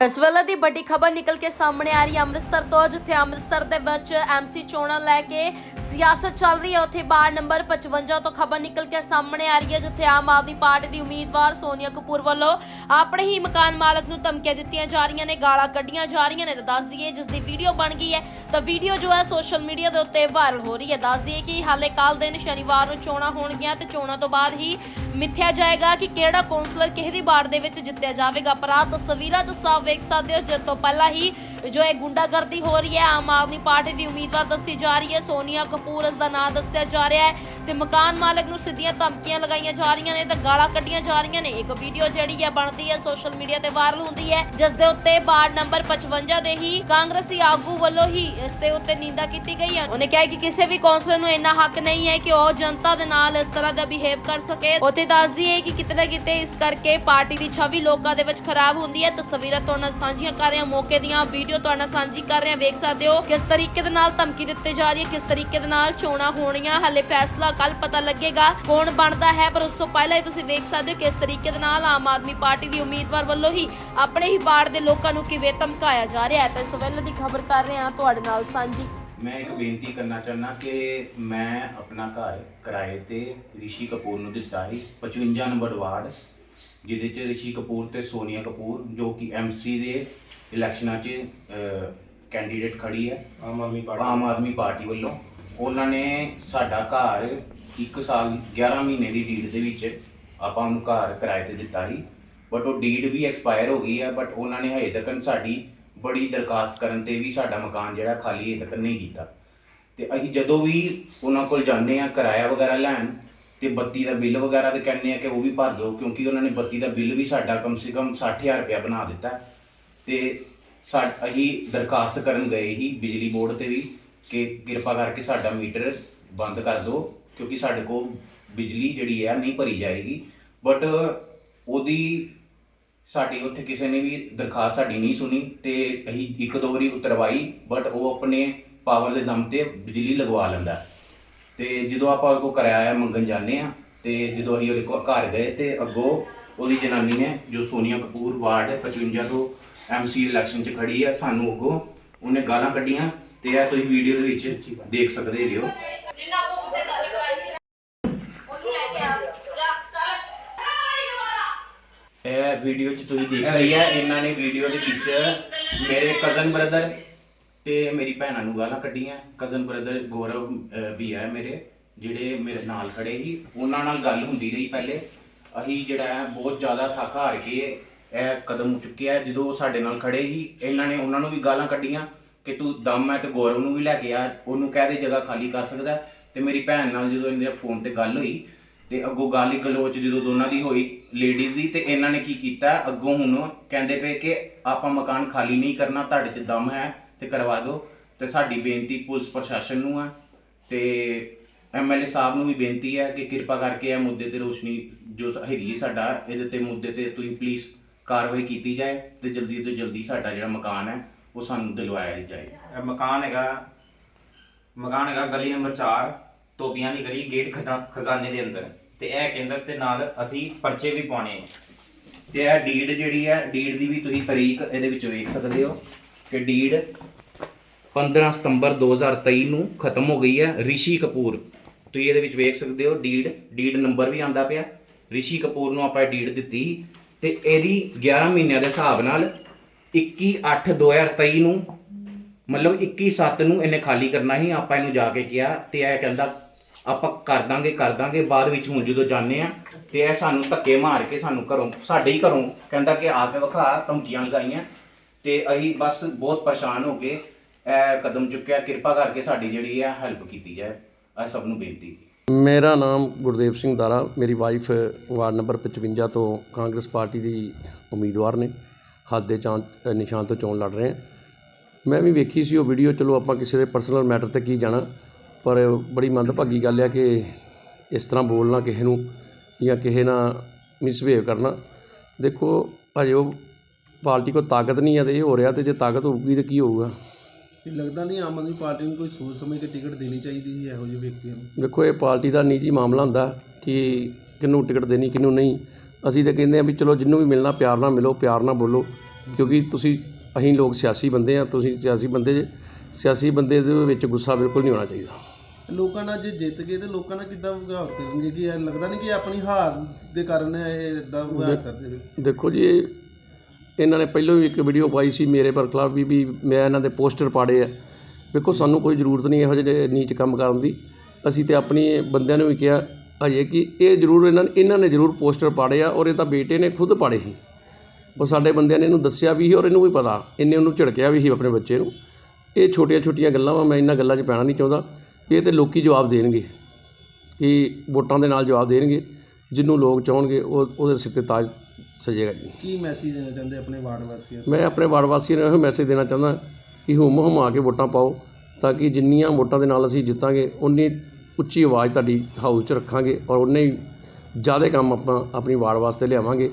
ਇਸ ਵੇਲੇ ਦੀ ਵੱਡੀ ਖਬਰ ਨਿਕਲ ਕੇ ਸਾਹਮਣੇ ਆ ਰਹੀ ਹੈ। ਅੰਮ੍ਰਿਤਸਰ ਤੋਂ, ਜਿੱਥੇ ਅੰਮ੍ਰਿਤਸਰ ਦੇ ਵਿੱਚ ਐਮਸੀ ਚੋਣਾਂ ਲੈ ਕੇ ਸਿਆਸਤ ਚੱਲ ਰਹੀ ਹੈ, ਉੱਥੇ ਬਾਰ ਨੰਬਰ 55 ਤੋਂ ਖਬਰ ਨਿਕਲ ਕੇ ਸਾਹਮਣੇ ਆ ਰਹੀ ਹੈ, ਜਿੱਥੇ ਆਮ ਆਦਮੀ ਪਾਰਟੀ ਦੀ ਉਮੀਦਵਾਰ ਸੋਨੀਆ ਕਪੂਰ ਵੱਲੋਂ ਆਪਣੇ ਹੀ ਮਕਾਨ ਮਾਲਕ ਨੂੰ ਧਮਕੀਆਂ ਦਿੱਤੀਆਂ ਜਾ ਰਹੀਆਂ ਨੇ, ਗਾਲਾਂ ਕੱਢੀਆਂ ਜਾ ਰਹੀਆਂ ਨੇ। ਤਾਂ ਦੱਸ ਦਈਏ, ਜਿਸ ਦੀ ਵੀਡੀਓ ਬਣ ਗਈ ਹੈ, ਤਾਂ ਵੀਡੀਓ ਜੋ ਹੈ ਸੋਸ਼ਲ ਮੀਡੀਆ ਦੇ ਉੱਤੇ ਵਾਇਰਲ ਹੋ ਰਹੀ ਹੈ। ਦੱਸ ਦਈਏ ਕਿ ਹਾਲੇ ਕੱਲ ਦਿਨ ਸ਼ਨੀਵਾਰ ਨੂੰ ਚੋਣਾਂ ਹੋਣਗੀਆਂ ਤੇ ਚੋਣਾਂ ਤੋਂ ਬਾਅਦ ਹੀ ਮਿੱਥਿਆ ਜਾਏਗਾ ਕਿ ਕਿਹੜਾ ਕੌਂਸਲਰ ਕਿਹੜੀ ਵਾਰਡ ਦੇ ਵਿੱਚ ਜਿੱਤਿਆ ਜਾਵੇਗਾ। ਪਰ ਆਹ ਤਸਵੀਰਾਂ ਜੋ ਸਾਫ਼ ਵੇਖ ਸਕਦੇ ਹੋ। ਜਿਸ ਤੋਂ ਪਹਿਲਾਂ ਹੀ ਜੋ ਇਹ ਗੁੰਡਾਗਰਦੀ ਹੋ ਰਹੀ ਹੈ, ਆਮ ਆਦਮੀ ਪਾਰਟੀ ਦੀ ਉਮੀਦਵਾਰ ਦੱਸੀ ਜਾ ਰਹੀ ਹੈ। ਸੋਨੀਆ ਕਪੂਰ ਇਸ ਦਾ ਨਾਮ ਦੱਸਿਆ ਜਾ ਰਿਹਾ ਹੈ ਤੇ ਮਕਾਨ ਮਾਲਕ ਨੂੰ ਸਿੱਧੀਆਂ ਧਮਕੀਆਂ ਲਗਾਈਆਂ ਜਾ ਰਹੀਆਂ ਨੇ ਤੇ ਗਾਲਾਂ ਕੱਢੀਆਂ ਜਾ ਰਹੀਆਂ ਨੇ। ਇੱਕ ਵੀਡੀਓ ਜਿਹੜੀ ਹੈ, ਬਣਦੀ ਹੈ ਸੋਸ਼ਲ ਮੀਡੀਆ ਤੇ ਵਾਇਰਲ ਹੁੰਦੀ ਹੈ, ਜਿਸ ਦੇ ਉੱਤੇ ਵਾਰਡ ਨੰਬਰ 55 ਦੇ ਹੀ ਕਾਂਗਰਸੀ ਆਗੂ ਵੱਲੋਂ ਹੀ ਇਸ ਦੇ ਉੱਤੇ ਨਿੰਦਾ ਕੀਤੀ ਗਈ ਹੈ। ਉਹਨੇ ਕਿਹਾ ਕਿ ਕਿਸੇ ਵੀ ਕੌਂਸਲਰ ਨੂੰ ਇੰਨਾ ਹੱਕ ਨਹੀਂ ਹੈ ਕਿ ਉਹ ਜਨਤਾ ਦੇ ਨਾਲ ਇਸ ਤਰ੍ਹਾਂ ਦਾ ਬਿਹੇਵ ਕਰ ਸਕੇ। ਉੱਥੇ ਦੱਸਦੀ ਹੈ ਕਿ ਕਿਤੇ ਨਾ ਕਿਤੇ ਇਸ ਕਰਕੇ ਪਾਰਟੀ ਦੀ ਛਵੀ ਲੋਕਾਂ ਦੇ ਵਿੱਚ ਖਰਾਬ ਹੁੰਦੀ ਹੈ। ਤਸਵੀਰਾਂ ਤੁਹਾਡੇ ਨਾਲ ਸਾਂਝੀਆਂ ਕਰ ਰਹੇ ਮੌਕੇ ਦੀਆਂ ਵੀਡੀਓ ਤੁਹਾਡੇ ਨਾਲ ਸਾਂਝੀ ਕਰ ਰਹੇ ਹਾਂ। ਵੇਖ ਸਕਦੇ ਹੋ ਕਿਸ ਤਰੀਕੇ ਦੇ ਨਾਲ ਧਮਕੀ ਦਿੱਤੀ ਜਾ ਰਹੀ ਹੈ, ਕਿਸ ਤਰੀਕੇ ਦੇ ਨਾਲ ਚੋਣਾਂ ਹੋਣੀਆਂ। ਹਲੇ ਫੈਸਲਾ ਕੱਲ ਪਤਾ ਲੱਗੇਗਾ ਕੌਣ ਬਣਦਾ ਹੈ, ਪਰ ਉਸ ਤੋਂ ਪਹਿਲਾਂ ਹੀ ਤੁਸੀਂ ਵੇਖ ਸਕਦੇ ਹੋ ਕਿਸ ਤਰੀਕੇ ਦੇ ਨਾਲ ਆਮ ਆਦਮੀ ਪਾਰਟੀ ਦੀ ਉਮੀਦਵਾਰ ਵੱਲੋਂ ਹੀ ਆਪਣੇ ਹੀ ਬਾੜ ਦੇ ਲੋਕਾਂ ਨੂੰ ਕਿਵੇਂ ਧਮਕਾਇਆ ਜਾ ਰਿਹਾ ਹੈ। ਤਾਂ ਇਸ ਵੇਲੇ ਦੀ ਖਬਰ ਕਰ ਰਹੇ ਹਾਂ ਤੁਹਾਡੇ ਨਾਲ ਸਾਂਝੀ। ਮੈਂ ਇੱਕ ਬੇਨਤੀ ਕਰਨਾ ਚਾਹੁੰਦਾ ਕਿ ਮੈਂ ਆਪਣਾ ਘਰ ਕਿਰਾਏ ਤੇ ਰਿਸ਼ੀ ਕਪੂਰ ਨੂੰ ਦਿੱਤਾ ਸੀ 55 ਨੰਬਰ ਵਾਰਡ, ਜਿਹਦੇ ਚ ਰਿਸ਼ੀ ਕਪੂਰ ਤੇ ਸੋਨੀਆ ਕਪੂਰ, ਜੋ ਕਿ ਐਮਸੀ ਦੇ ਇਲੈਕਸ਼ਨਾਂ 'ਚ ਕੈਂਡੀਡੇਟ ਖੜੀ ਹੈ। ਆਮ ਆਦਮੀ ਪਾਰਟੀ ਆਮ ਆਦਮੀ ਪਾਰਟੀ ਵੱਲੋਂ। ਉਹਨਾਂ ਨੇ ਸਾਡਾ ਘਰ 1 ਸਾਲ 11 ਮਹੀਨੇ ਦੀ ਡੀਡ ਦੇ ਵਿੱਚ ਆਪਾਂ ਉਹਨੂੰ ਘਰ ਕਿਰਾਏ ਤੇ ਦਿੱਤਾ ਸੀ। ਬਟ ਉਹ ਡੀਡ ਵੀ ਐਕਸਪਾਇਰ ਹੋ ਗਈ ਹੈ ਬਟ ਉਹਨਾਂ ਨੇ ਹਜੇ ਤੱਕ ਸਾਡੀ ਬੜੀ ਦਰਖਾਸਤ ਕਰਨ ਤੇ ਵੀ ਸਾਡਾ ਮਕਾਨ ਜਿਹੜਾ ਖਾਲੀ ਹਜੇ ਤੱਕ ਨਹੀਂ ਕੀਤਾ। ਤੇ ਅਸੀਂ ਜਦੋਂ ਵੀ ਉਹਨਾਂ ਕੋਲ ਜਾਂਦੇ ਆ ਕਿਰਾਇਆ ਵਗੈਰਾ ਲੈਣ ਤੇ ਬੱਤੀ ਦਾ ਬਿੱਲ ਵਗੈਰਾ ਤੇ ਕਹਿੰਦੇ ਆ ਕਿ ਉਹ ਵੀ ਭਰ ਦਿਓ ਕਿਉਂਕਿ ਉਹਨਾਂ ਨੇ ਬੱਤੀ ਦਾ ਬਿੱਲ ਵੀ ਸਾਡਾ ਕਮ ਸੇ ਕਮ 60000 ਰੁਪਇਆ ਬਣਾ ਦਿੱਤਾ। ਤੇ ਸਾ ਅਸੀਂ ਦਰਖਾਸਤ ਕਰਨ ਗਏ ਹੀ ਬਿਜਲੀ ਬੋਰਡ ਤੇ ਵੀ ਕਿ ਕਿਰਪਾ ਕਰਕੇ ਸਾਡਾ ਮੀਟਰ ਬੰਦ ਕਰ ਦਿਓ, ਕਿਉਂਕਿ ਸਾਡੇ ਕੋਲ ਬਿਜਲੀ ਜਿਹੜੀ ਹੈ ਨਹੀਂ ਭਰੀ ਜਾਏਗੀ। ਬਟ ਉਹਦੀ ਸਾਡੀ ਉੱਥੇ ਕਿਸੇ ਨੇ ਵੀ ਦਰਖਾਸਤ ਸਾਡੀ ਨਹੀਂ ਸੁਣੀ ਤੇ ਅਸੀਂ ਇੱਕ ਦੋ ਵਾਰੀ ਉਤਰਵਾਈ ਬਟ ਉਹ ਆਪਣੇ ਪਾਵਰ ਦੇ ਦਮ ਤੇ ਬਿਜਲੀ ਲਗਵਾ ਲੈਂਦਾ। ਤੇ ਜਦੋਂ ਆਪਾਂ ਉਹਦੇ ਕੋਲ ਕਿਰਾਇਆ ਮੰਗਣ ਜਾਂਦੇ ਆ ਤੇ ਜਦੋਂ ਅਸੀਂ ਉਹਦੇ ਕੋਲ ਘਰ ਗਏ ਤੇ ਅੱਗੋਂ ਉਹਦੀ ਜਨਾਨੀ ਨੇ, ਜੋ ਸੋਨੀਆ ਕਪੂਰ, ਵਾਰਡ 55 ਤੋਂ ਐਮਸੀ ਇਲੈਕਸ਼ਨ 'ਚ ਖੜੀ ਹੈ ਸਾਨੂੰ ਅੱਗੋਂ ਉਹਨੇ ਗਾਲਾਂ ਕੱਢੀਆਂ ਤੇ ਇਹ ਤੁਸੀਂ ਵੀਡੀਓ ਦੇ ਵਿੱਚ ਦੇਖ ਸਕਦੇ ਹੋ। ਇਹ ਵੀਡੀਓ 'ਚ ਤੁਸੀਂ ਦੇਖ ਰਹੀ ਹੈ ਇਹਨਾਂ ਨੇ ਵੀਡੀਓ ਦੇ ਵਿੱਚ ਮੇਰੇ ਕਜ਼ਨ ਬ੍ਰਦਰ ਤੇ ਮੇਰੀ ਭੈਣਾਂ ਨੂੰ ਗਾਲਾਂ ਕੱਢੀਆਂ। ਕਜ਼ਨ ਬ੍ਰਦਰ ਗੌਰਵ ਅਹ, ਵੀ ਹੈ ਮੇਰੇ ਜਿਹੜੇ ਮੇਰੇ ਨਾਲ ਖੜੇ ਸੀ। ਉਹਨਾਂ ਨਾਲ ਗੱਲ ਹੁੰਦੀ ਰਹੀ ਪਹਿਲੇ। ਅਸੀਂ ਜਿਹੜਾ ਹੈ ਬਹੁਤ ਜ਼ਿਆਦਾ ਥੱਕ ਹਾਰ ਕੇ ਇਹ ਕਦਮ ਚੁੱਕਿਆ ਜਦੋਂ ਉਹ ਸਾਡੇ ਨਾਲ ਖੜੇ ਸੀ, ਇਹਨਾਂ ਨੇ ਉਹਨਾਂ ਨੂੰ ਵੀ ਗਾਲਾਂ ਕੱਢੀਆਂ ਕਿ ਤੂੰ ਦਮ ਹੈ ਤੇ ਗੌਰਵ ਨੂੰ ਵੀ ਲੈ ਕੇ ਆ, ਉਹਨੂੰ ਕਹਿ ਦੇ ਜਗ੍ਹਾ ਖਾਲੀ ਕਰ ਸਕਦਾ ਹੈ। ਤੇ ਮੇਰੀ ਭੈਣ ਨਾਲ ਜਦੋਂ ਇਹਨਾਂ ਦੇ ਫੋਨ ਤੇ ਗੱਲ ਹੋਈ, ਤੇ ਅੱਗੋਂ ਗਾਲੀ ਗਲੋਚ ਜਦੋਂ ਦੋਨਾਂ ਦੀ ਹੋਈ ਲੇਡੀਜ਼ ਦੀ, ਤੇ ਇਹਨਾਂ ਨੇ ਕੀ ਕੀਤਾ? ਅੱਗੋਂ ਹੁਣ ਕਹਿੰਦੇ ਪਏ ਕਿ ਆਪਾਂ ਮਕਾਨ ਖਾਲੀ ਨਹੀਂ ਕਰਨਾ, ਤੁਹਾਡੇ 'ਚ ਦਮ ਹੈ ਤੇ ਕਰਵਾ ਦਿਓ। ਤੇ ਸਾਡੀ ਬੇਨਤੀ ਪੁਲਿਸ ਪ੍ਰਸ਼ਾਸਨ ਨੂੰ ਹੈ ਤੇ ਐਮਐਲਏ ਸਾਹਿਬ ਨੂੰ ਵੀ ਬੇਨਤੀ ਹੈ ਕਿ ਕਿਰਪਾ ਕਰਕੇ ਇਹ ਮੁੱਦੇ ਤੇ ਰੋਸ਼ਨੀ ਜੋ ਹੈਗੀ ਸਾਡਾ, ਇਹਦੇ ਤੇ ਮੁੱਦੇ ਤੇ ਤੁਸੀਂ ਪਲੀਜ਼ ਕਾਰਵਾਈ ਕੀਤੀ ਜਾਏ ਤੇ ਜਲਦੀ ਤੋਂ ਜਲਦੀ ਸਾਡਾ ਜਿਹੜਾ ਮਕਾਨ ਹੈ ਉਹ ਸਾਨੂੰ ਦਿਲਵਾਇਆ ਜਾਏ। ਇਹ ਮਕਾਨ ਹੈਗਾ ਮਕਾਨ ਹੈਗਾ ਗਲੀ ਨੰਬਰ 4 ਟੋਪੀਆਂ ਦੀ ਗਲੀ ਗੇਟ ਖਜ਼ਾ- ਖਜ਼ਾਨੇ ਦੇ ਅੰਦਰ। ਤੇ ਇਹ ਕੇਂਦਰ ਤੇ ਨਾਲ ਅਸੀਂ ਪਰਚੇ ਵੀ ਪਾਉਣੇ ਆ। ਤੇ ਇਹ ਡੀਡ ਜਿਹੜੀ ਹੈ ਡੀਡ ਦੀ ਵੀ ਤੁਸੀਂ ਤਾਰੀਖ ਇਹਦੇ ਵਿੱਚ ਵੇਖ ਸਕਦੇ ਹੋ ਕਿ ਡੀਡ 15 ਸਤੰਬਰ 2023 ਨੂੰ ਖਤਮ ਹੋ ਗਈ ਹੈ ਰਿਸ਼ੀ ਕਪੂਰ। ਤੁਸੀਂ ਇਹਦੇ ਵਿੱਚ ਵੇਖ ਸਕਦੇ ਹੋ ਡੀਡ ਡੀਡ ਨੰਬਰ ਵੀ ਆਂਦਾ ਪਿਆ। ਰਿਸ਼ੀ ਕਪੂਰ ਨੂੰ ਆਪਾਂ ਡੀਡ ਦਿੱਤੀ। ਸੀ ਤੇ ਇਹਦੀ 11 ਮਹੀਨਿਆਂ ਦੇ ਹਿਸਾਬ ਨਾਲ 21 8 2023 ਨੂੰ, ਮਤਲਬ 21 7 ਨੂੰ ਇਹਨੇ ਖਾਲੀ ਕਰਨਾ ਸੀ, ਆਪਾਂ ਇਹਨੂੰ ਜਾ ਕੇ ਕਿਹਾ ਤੇ ਇਹ ਕਹਿੰਦਾ, ਆਪਾਂ ਕਰ ਦਾਂਗੇ ਕਰ ਦਾਂਗੇ, ਬਾਅਦ ਵਿੱਚ ਹੁਣ ਜਦੋਂ ਜਾਂਦੇ ਆ ਤੇ ਇਹ ਸਾਨੂੰ ਧੱਕੇ ਮਾਰ ਕੇ ਸਾਨੂੰ ਘਰੋਂ, ਸਾਡੇ ਹੀ ਘਰੋਂ ਕਹਿੰਦਾ ਕਿ ਆ ਕੇ ਵਿਖਾ, ਧਮਕੀਆਂ ਲਗਾਈਆਂ ਤੇ ਅਸੀਂ ਬਸ ਬਹੁਤ ਪਰੇਸ਼ਾਨ ਹੋ ਕੇ ਇਹ ਕਦਮ ਚੁੱਕਿਆ, ਕਿਰਪਾ ਕਰਕੇ ਸਾਡੀ ਜਿਹੜੀ ਹੈ ਹੈਲਪ ਕੀਤੀ ਜਾਏ। ਇਹ ਸਭ ਨੂੰ ਬੇਨਤੀ। ਮੇਰਾ ਨਾਮ ਗੁਰਦੇਵ ਸਿੰਘ ਦਾਰਾ, ਮੇਰੀ ਵਾਈਫ ਵਾਰਡ ਨੰਬਰ 55 ਤੋਂ ਕਾਂਗਰਸ ਪਾਰਟੀ ਦੀ ਉਮੀਦਵਾਰ ਨੇ। ਹੱਥ ਦੇ ਚਾਂ, ਨਿਸ਼ਾਨ ਤੋਂ ਚੋਣ ਲੜ ਰਹੇ ਹਾਂ। ਮੈਂ ਵੀ ਵੇਖੀ ਸੀ ਉਹ ਵੀਡੀਓ ਚਲੋ ਆਪਾਂ ਕਿਸੇ ਦੇ ਪਰਸਨਲ ਮੈਟਰ ਤੇ ਕੀ ਜਾਣਾ, ਪਰ ਬੜੀ ਮੰਦਭਾਗੀ ਗੱਲ ਆ ਕਿ ਇਸ ਤਰ੍ਹਾਂ ਬੋਲਣਾ ਕਿਸੇ ਨੂੰ ਜਾਂ ਕਿਸੇ ਨਾਲ ਮਿਸਬਿਹੇਵ ਕਰਨਾ। ਦੇਖੋ ਅਜੇ ਉਹ ਪਾਰਟੀ ਕੋਲ ਤਾਕਤ ਨਹੀਂ ਹੈ ਤੇ ਇਹ ਹੋ ਰਿਹਾ ਤੇ ਜੇ ਤਾਕਤ ਹੋਊਗੀ ਤੇ ਕੀ ਹੋਊਗਾ? ਇਹ ਲੱਗਦਾ ਨਹੀਂ ਆਮ ਆਦਮੀ ਪਾਰਟੀ ਨੂੰ ਕੋਈ ਸੋਚ ਸਮਝ ਕੇ ਟਿਕਟ ਦੇਣੀ ਚਾਹੀਦੀ ਹੈ ਇਹੋ ਜਿਹੇ ਵਿਅਕਤੀਆਂ ਨੂੰ? ਦੇਖੋ ਇਹ ਪਾਰਟੀ ਦਾ ਨਿੱਜੀ ਮਾਮਲਾ ਹੁੰਦਾ ਕਿ ਕਿਹਨੂੰ ਟਿਕਟ ਦੇਣੀ ਕਿਹਨੂੰ ਨਹੀਂ। ਅਸੀਂ ਤਾਂ ਕਹਿੰਦੇ ਆ ਵੀ ਚਲੋ ਜਿੰਨੂੰ ਵੀ ਮਿਲਣਾ ਪਿਆਰ ਨਾਲ ਮਿਲੋ ਪਿਆਰ ਨਾਲ ਬੋਲੋ। ਕਿਉਂਕਿ ਤੁਸੀਂ ਅਸੀਂ ਲੋਕ ਸਿਆਸੀ ਬੰਦੇ ਆ ਤੁਸੀਂ ਸਿਆਸੀ ਬੰਦੇ ਜੇ ਸਿਆਸੀ ਬੰਦੇ ਦੇ ਵਿੱਚ ਗੁੱਸਾ ਬਿਲਕੁਲ ਨਹੀਂ ਹੋਣਾ ਚਾਹੀਦਾ। ਲੋਕਾਂ ਨਾਲ ਜੇ ਜਿੱਤ ਗਏ ਤੇ ਲੋਕਾਂ ਨਾਲ ਕਿੱਦਾਂ ਵਿਵਹਾਰ ਕਰਨਗੇ? ਕਿ ਇਹ ਲੱਗਦਾ ਨਹੀਂ ਕਿ ਆਪਣੀ ਹਾਰ ਦੇ ਕਾਰਨ ਇਹ ਇਦਾਂ ਵਿਵਹਾਰ ਕਰਦੇ ਨੇ? ਦੇਖੋ ਜੀ ਇਹ ਇਹਨਾਂ ਨੇ ਪਹਿਲਾਂ ਵੀ ਇੱਕ ਵੀਡੀਓ ਪਾਈ ਸੀ ਮੇਰੇ ਪਰ ਖਿਲਾਫ ਵੀ ਵੀ ਮੈਂ ਇਹਨਾਂ ਦੇ ਪੋਸਟਰ ਪਾੜੇ ਆ। ਦੇਖੋ ਸਾਨੂੰ ਕੋਈ ਜ਼ਰੂਰਤ ਨਹੀਂ ਇਹੋ ਜਿਹੇ ਨੀਚ ਕੰਮ ਕਰਨ ਦੀ। ਅਸੀਂ ਤਾਂ ਆਪਣੀ ਬੰਦਿਆਂ ਨੂੰ ਵੀ ਕਿਹਾ ਹਜੇ ਕਿ ਇਹ ਜ਼ਰੂਰ ਇਹਨਾਂ ਇਹਨਾਂ ਨੇ ਜ਼ਰੂਰ ਪੋਸਟਰ ਪਾੜੇ ਆ ਔਰ ਇਹ ਤਾਂ ਬੇਟੇ ਨੇ ਖੁਦ ਪਾੜੇ ਸੀ। ਉਹ ਸਾਡੇ ਬੰਦਿਆਂ ਨੇ ਇਹਨੂੰ ਦੱਸਿਆ ਵੀ ਸੀ ਔਰ ਇਹਨੂੰ ਵੀ ਪਤਾ ਇਹਨੇ ਉਹਨੂੰ ਝਿੜਕਿਆ ਵੀ ਸੀ ਆਪਣੇ ਬੱਚੇ ਨੂੰ। ਇਹ ਛੋਟੀਆਂ ਛੋਟੀਆਂ ਗੱਲਾਂ ਵਾ, ਮੈਂ ਇਹਨਾਂ ਗੱਲਾਂ 'ਚ ਪੈਣਾ ਨਹੀਂ ਚਾਹੁੰਦਾ। ਇਹ ਤੇ ਲੋਕੀ ਜਵਾਬ ਦੇਣਗੇ। ਕਿ ਵੋਟਾਂ ਦੇ ਨਾਲ ਜਵਾਬ ਦੇਣਗੇ। ਜਿਹਨੂੰ ਲੋਕ ਚਾਹਣਗੇ, ਉਹ, ਉਹਦੇ ਸਿਰ ਤੇ ਤਾਜ ਸਜੇਗਾ ਜੀ ਕੀ ਮੈਸੇਜ ਦੇਣਾ ਚਾਹੁੰਦੇ ਆਪਣੇ ਵਾਰਡ ਵਾਸੀਆਂ ਨੂੰ? ਮੈਂ ਆਪਣੇ ਵਾਰਡ ਵਾਸੀਆਂ ਨੂੰ ਇਹੋ ਮੈਸੇਜ ਦੇਣਾ ਚਾਹੁੰਦਾ ਕਿ ਹੁਮ ਹੁਮਾ ਕੇ ਵੋਟਾਂ ਪਾਓ ਤਾਂ ਕਿ ਜਿੰਨੀਆਂ ਵੋਟਾਂ ਦੇ ਨਾਲ ਅਸੀਂ ਜਿੱਤਾਂਗੇ ਉਨੀ ਉੱਚੀ ਆਵਾਜ਼ ਤੁਹਾਡੀ ਹਾਊਸ 'ਚ ਰੱਖਾਂਗੇ ਔਰ ਉਨੇ ਹੀ ਜ਼ਿਆਦਾ ਕੰਮ ਆਪਾਂ ਆਪਣੀ ਵਾਰਡ ਵਾਸਤੇ ਲਿਆਵਾਂਗੇ।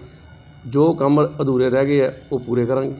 ਜੋ ਕੰਮ ਅਧੂਰੇ ਰਹਿ ਗਏ ਆ ਉਹ ਪੂਰੇ ਕਰਾਂਗੇ।